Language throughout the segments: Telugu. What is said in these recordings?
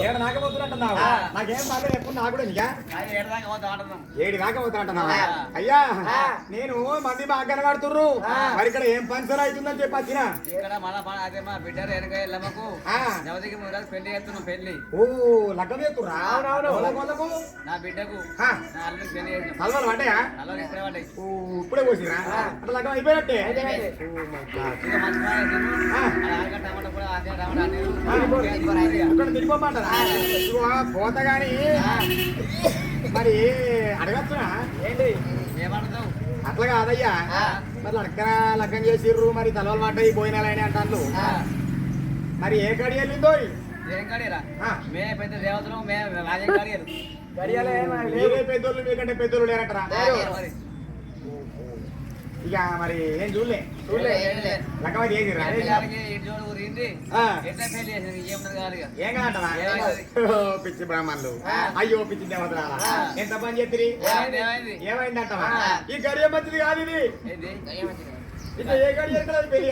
ఏడు దాకా పోతున్నట్టున్నావు? ఆ. నాకేం పర్లేదు ఎప్పుడు నాకు కూడా నీకా అది ఏడదాకా పోతా అంటున్నాం. ఏడు దాకా పోతున్నట్టున్నావా ఆ. అయ్యా. నేను మంది బాగా కనబడుతుర్రు. మరి ఇక్కడ ఏం పంచర్ అవుతుందని చెప్పి వచ్చిన. ఇక్కడ మన మన అదే మా బిడ్డ వెనక వెళ్ళమ్మకు ఆ. జవదికి మూడు పెళ్ళి చేస్తున్నాం పెళ్ళి. ఓ లగ్గం చేస్తుర్రా? వాళ్ళకు వాళ్ళకు? నా బిడ్డకు. కలవలు పడ్డాయా? ఇప్పుడే పడ్డాయి. ఓ ఇప్పుడే పోసిరా? అట్లా లగ్గం అయిపోయినట్టే? టమాటా కూడా అదే టమాటా. ఇక్కడ తిరిగిపోమంటారా? ఇదిగో పోత గాని మరి అడగచ్చునా? ఏంటి? ఏమంటావు? అట్లా కాదయ్యా. మరి లగ్గన లగ్గం చేసిర్రు మరి తలవలు పడ్డాయి పోయినాలని అంటాను మరి ఏ కడి వెళ్ళిందో ఏం కడియరా ఆ. మే పెద్ద దేవతలు మే రాజం కడియరు మీరే పెద్దోళ్ళు మీకంటే పెద్దోళ్ళు లేరంటారా? మరి. ఇక మరి ఏం చూడలే. చూడలే, ఏం లే. లగ్గం అయితే చేసిర్రా పెళ్ళానికి ఇటు చూడు ఊరింది? ఆ. ఎట్లా పెళ్ళి చేసింది? ఏమన్నది కాదు ఇక. ఏం కాదంటావా? పిచ్చి బ్రాహ్మణులు. అయ్యో పిచ్చి దేవతలారా ఆ. ఎంత పని ఏమైంది? ఏమైందంటావా. ఈ గడియ మంచిది కాదు ఇది. ఇది ఏ గడియ పెళ్ళి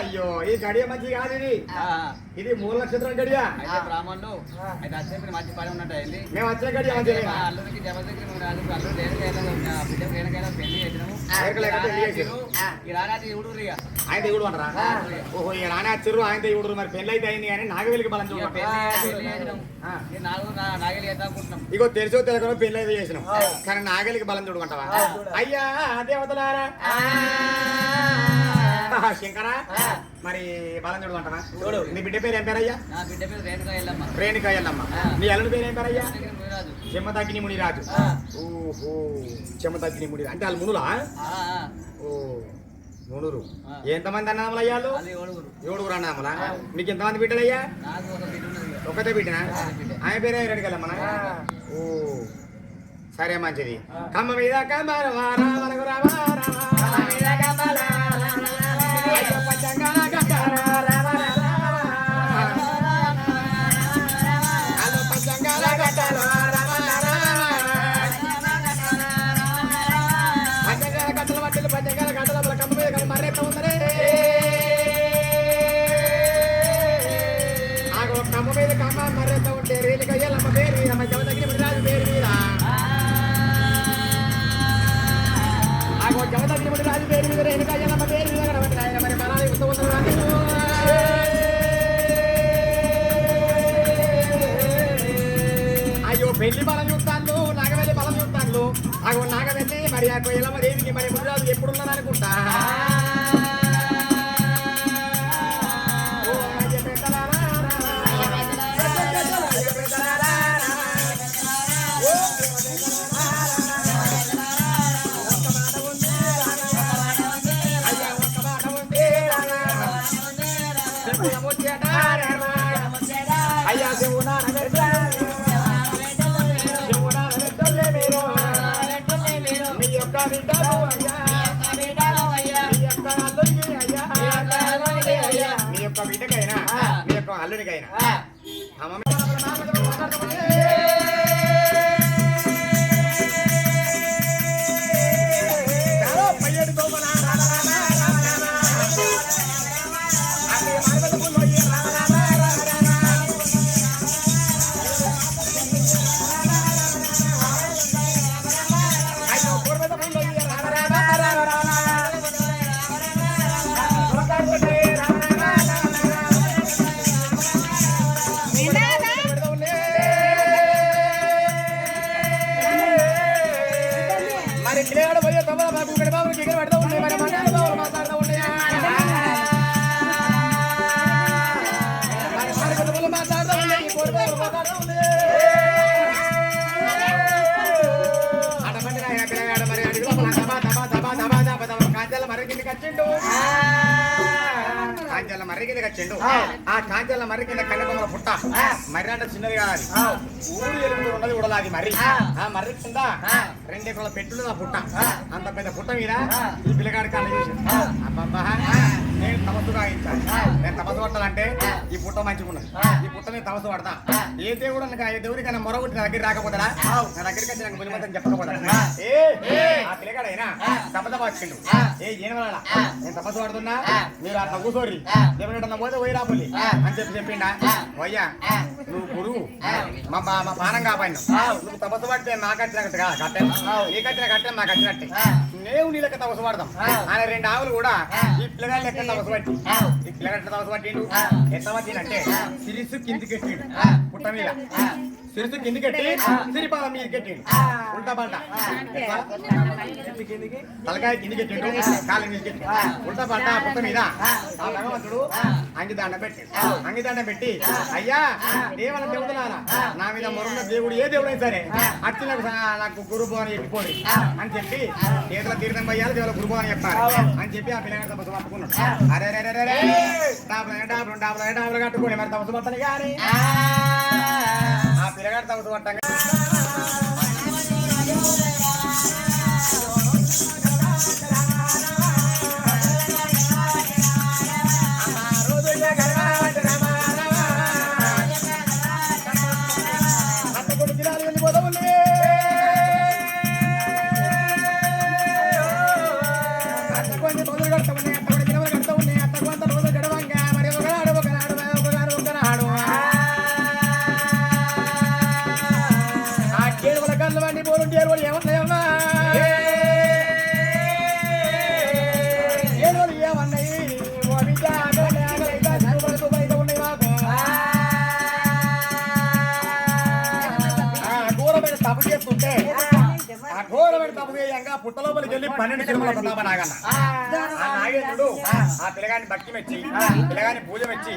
అయ్యో ఈ గడియ మంచిది కాదు ఇది. ఇది మూల నక్షత్రం గడియ. బ్రాహ్మణులు మంచి మేము వచ్చే గడియ మంచిది ఆయన దేవుడు అంటారా ఆ. ఓహో ఈ రాణి ఆయన దేవుడు మరి పెళ్ళి అయితే అయింది కానీ నాగవెలికి బలం ఇక చూడ పెళ్ళి పెళ్ళి చేసినాం ఆ. ఈ నాలుగు నా- నాగలి చేద్దాం అనుకుంటున్నాం ఇగో తెలుసో తెలియకనో పెళ్ళి అయితే చేసినాం. కానీ నాగలికి బలం చూడమంటావా. అయ్యా దేవతలారా. శంకరా. మరి బలం చూడమంటావా చూడు. నీ బిడ్డ పేరు ఏం పేరయ్యా నా బిడ్డ పేరు రేణుకా ఎల్లమ్మ రేణుకా ఎల్లమ్మ. నీ అల్లుడి పేరు ఏం పేరయ్యా. చెమ్మతగ్గిని మునిరాజు. ఓహో చెమ్మతగ్గిని మునిరాజు అంటే వాళ్ళు మునులా. ఓ మునురు. ఎంతమంది అన్నదమ్ములు అయ్యాలు ఏడుగురు ఆ. మీకు ఎంతమంది బిడ్డలయ్యా. ఒకటే బిడ్డనా. ఆయన పేరే ఆ. ఓ సరే మంచిది. కమ్మ మీద కమ్మ రామ రామ రామ అయ్యో పంచంగాల కమ్మ మీద ఉంటే పేరు మీద మన జమదగిరి రాజు పేరు మీద. ఆగో జమదగిరి రాజు పేరు మీద పేరు మీద మరి బలాలు ఉత్త అయ్యో పెళ్ళి బలం చూస్తాను నాగవెల్లి బలం చూస్తాను అగో నాగవెల్లి మరి ఆ కొయ్యలమ్మ దేవికి మరి మునిరాజు ఎప్పుడున్నారు అయ్యా శివు మీ యొక్క లోపల దబా దబా దబా దబా దబా దబా కాంచెల మరి కిందకి వచ్చిండు కిందకి వచ్చిండు ఆ. కాంచెల మర్రి కింద కన్నబొమ్మల పుట్ట. మర్రి అంటే చిన్నది కాదు. ఊరు ఎలుగుతూ ఉన్నది ఉడలాది మర్రి. ఆ. మర్రి కింద రెండు ఎకరాల పెట్టులు ఆ పుట్ట. అంత పెద్ద పుట్ట మీద ఈ పిల్లగాడి కళ్ళు చూసి అబ్బబ్బా. నేను తపస్సు కాగించాలి నేను తపస్సు పట్టాలంటే ఈ పుట్ట మంచిగా ఉన్నది. ఈ పుట్ట నేను తపస్సు పడతా. ఏ దేవుడు అనక ఏ దేవుడికైనా మొరగొట్టి నా దగ్గర రాకపోతాడా నా దగ్గరికి వచ్చి నాకు మునిమంతం చెప్పకపోతా ఏ? ఆ పిల్లగాడైనా తపద వచ్చిండు ఏ ఏం వల్ల నేను తపస్సు పడుతున్నా? మీరు అట్లా కూర్చోరి ఎవరైనా పోతే పోయి రాబోలి అని చెప్పి చెప్పిండా. వయ్యా నువ్వు గురువు మా మా పానం కాపాడిన నువ్వు తపస్సు పడితే నాకు వచ్చినట్టు కట్టే ఏ కట్టిన కట్టే మాకు వచ్చినట్టే నేను నీ లెక్క తపస్సు పడదాం. ఆయన రెండు ఆవులు కూడా ఈ పిల్లగాడు లెక్క తపస్సు పట్టి. ఈ పిల్లగాడు ఎట్లా తపస్సు పట్టిండు. ఎట్లా పట్టిండంటే సిరిసు కిందికి ఎట్టిండు పుట్ట మీద. సిరిసు కిందికి ఎట్టి సిరిపాల మీద ఎట్టిండు ఉల్టా పల్టా? తలకాయ కిందికి ఎట్టిండు కాలు మీద ఎట్టిండు ఉల్టా పల్టా పుట్ట మీద. ఆ భగవంతుడు అంగిదండం పెట్టి అంగిదండం పెట్టి అయ్యా దేవన దేవుడులారా నా మీద మొరున్న దేవుడు ఏ దేవుడైనా సరే అచ్చి నాకు నాకు గురుభు అని చెప్పిపోయి అని చెప్పి చేతుల తీర్థం పోయాలి దేవుల గురుభు అని చెప్పాలి అని చెప్పి ఆ పిల్లగాడు తపస్సు పట్టుకున్నాడు. అరే రే రే రే డాబులు డాబులు డాబులు డాబులు కట్టుకుని మరి తపస్సు పట్టని కానీ. పిల్లగాడు తపస్సు కేవల కళ్ళు వండి పోలు ఏమన్నాయమ్మా ఏమన్నాయి ఓ బిడ్డ తప్పు చేస్తుంటే ఆ తప్పు చేయంగా పుట్టలోపలికి వెళ్ళి పన్నెండు సినిమాల ప్రతాప నాగన్న ఆ నాగేంద్రుడు ఆ పిల్లగాని భక్తి మెచ్చి పిల్లగాని పూజ మెచ్చి